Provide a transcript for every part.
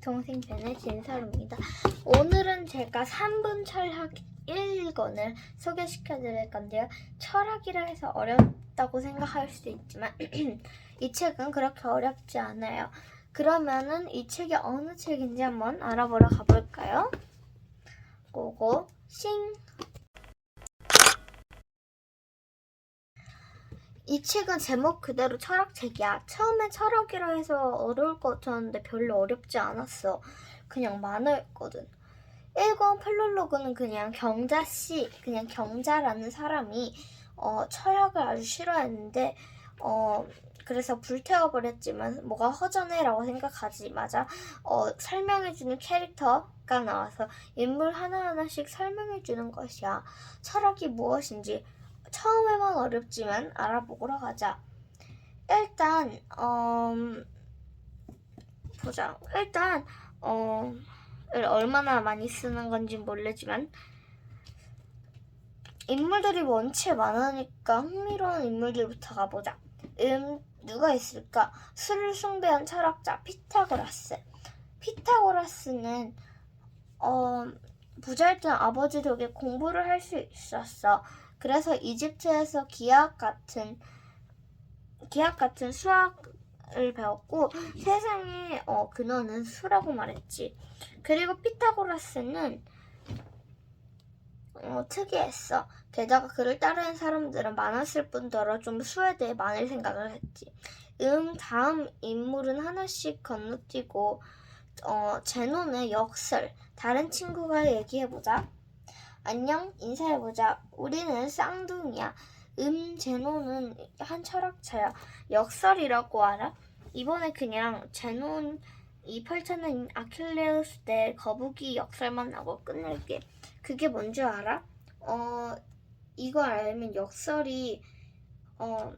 동생 팬의 진서입니다. 오늘은 제가 3분 철학 1권을 소개시켜 드릴 건데요. 철학이라 해서 어렵다고 생각할 수도 있지만 이 책은 그렇게 어렵지 않아요. 그러면은 이 책이 어느 책인지 한번 알아보러 가볼까요? 고고 싱! 이 책은 제목 그대로 철학책이야. 처음엔 철학이라 해서 어려울 것 같았는데 별로 어렵지 않았어. 그냥 만화였거든. 1권 플롤로그는 그냥 경자씨, 그냥 경자라는 사람이 어, 철학을 아주 싫어했는데 어, 그래서 불태워버렸지만 뭐가 허전해라고 생각하지 맞아 어, 설명해주는 캐릭터가 나와서 인물 하나하나씩 설명해주는 것이야. 철학이 무엇인지 처음에만 어렵지만 알아보러 가자. 일단 음, 보자. 일단 어, 얼마나 많이 쓰는 건지 모르지만 인물들이 원체 많으니까 흥미로운 인물들부터 가보자. 음, 누가 있을까? 술을 숭배한 철학자 피타고라스. 피타고라스는 어, 부자였던 아버지 덕에 공부를 할 수 있었어. 그래서 이집트에서 기하학 같은 기하학 같은 수학을 배웠고 세상의 어, 근원은 수라고 말했지. 그리고 피타고라스는 어, 특이했어. 게다가 그를 따르는 사람들은 많았을 뿐더러 좀 수에 대해 많은 생각을 했지. 음, 다음 인물은 하나씩 건너뛰고 어, 제논의 역설. 다른 친구가 얘기해보자. 안녕, 인사해보자. 우리는 쌍둥이야. 음, 제논은 한 철학자야. 역설이라고 알아? 이번에 그냥 제논이 펼쳐낸 아킬레우스 대 거북이 역설만 하고 끝낼게. 그게 뭔지 알아? 어, 이거 알면 역설이, 어,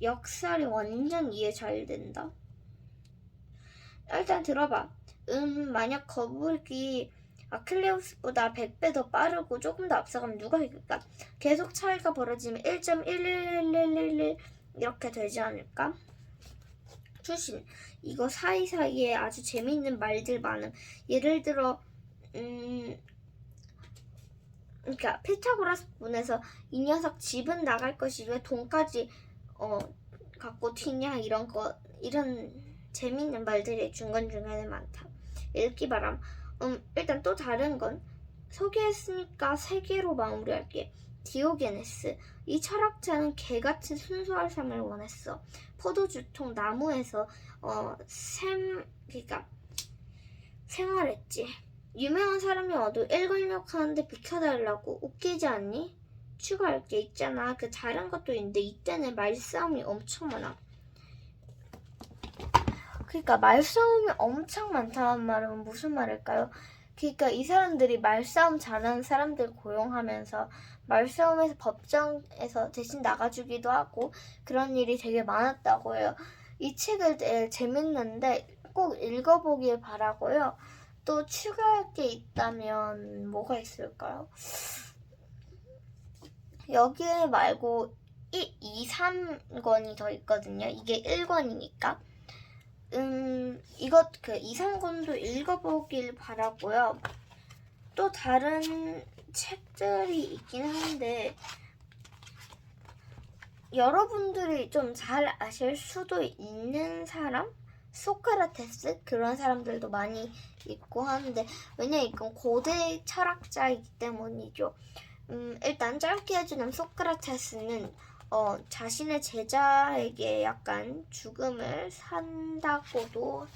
역설이 완전 이해 잘 된다. 일단 들어봐. 음, 만약 거북이 아킬레우스보다 100배 더 빠르고 조금 더 앞서가면 누가 이길까? 계속 차이가 벌어지면 1.11111 이렇게 되지 않을까? 추신. 이거 사이사이에 아주 재미있는 말들 많음. 예를 들어, 음, 그러니까 피타고라스 분에서 이 녀석 집은 나갈 것이 왜 돈까지 어 갖고 튀냐 이런 거 이런 재미있는 말들이 중간중간에 많다. 읽기 바람. 음, 일단 또 다른 건 소개했으니까 세 개로 마무리할게. 디오게네스. 이 철학자는 개같은 순수한 삶을 원했어. 포도주통 나무에서 어, 샘, 그러니까 생활했지. 유명한 사람이 와도 일관력 하는데 비켜달라고 웃기지 않니? 추가할 게 있잖아. 그 다른 것도 있는데 이때는 말싸움이 엄청 많아. 그러니까 말싸움이 엄청 많다는 말은 무슨 말일까요? 그러니까 이 사람들이 말싸움 잘하는 사람들 고용하면서 말싸움에서 법정에서 대신 나가주기도 하고 그런 일이 되게 많았다고 해요. 이 책을 되게 재밌는데 꼭 읽어보길 바라고요. 또 추가할 게 있다면 뭐가 있을까요? 여기 말고 1, 2, 3권이 더 있거든요. 이게 1권이니까. 음, 이것 그 2, 3권도 읽어보길 바라고요. 또 다른 책들이 있긴 한데 여러분들이 좀 잘 아실 수도 있는 사람? 소크라테스 그런 사람들도 많이 있고 하는데 왜냐 이건 고대 철학자이기 때문이죠. 음, 일단 짧게 해주는 소크라테스는 어, 자신의 제자에게 약간 죽음을 산다고도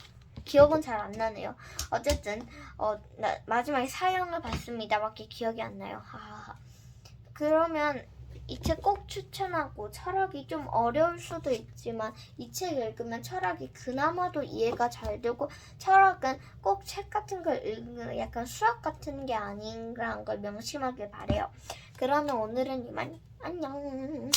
기억은 잘 안 나네요. 어쨌든 어, 나, 마지막에 사형을 받습니다밖에 기억이 안 나요. 하하하. 그러면 이 책 꼭 추천하고 철학이 좀 어려울 수도 있지만 이 책 읽으면 철학이 그나마도 이해가 잘 되고 철학은 꼭 책 같은 걸 읽는 약간 수학 같은 게 아닌가라는 걸 명심하길 바래요. 그러면 오늘은 이만 안녕.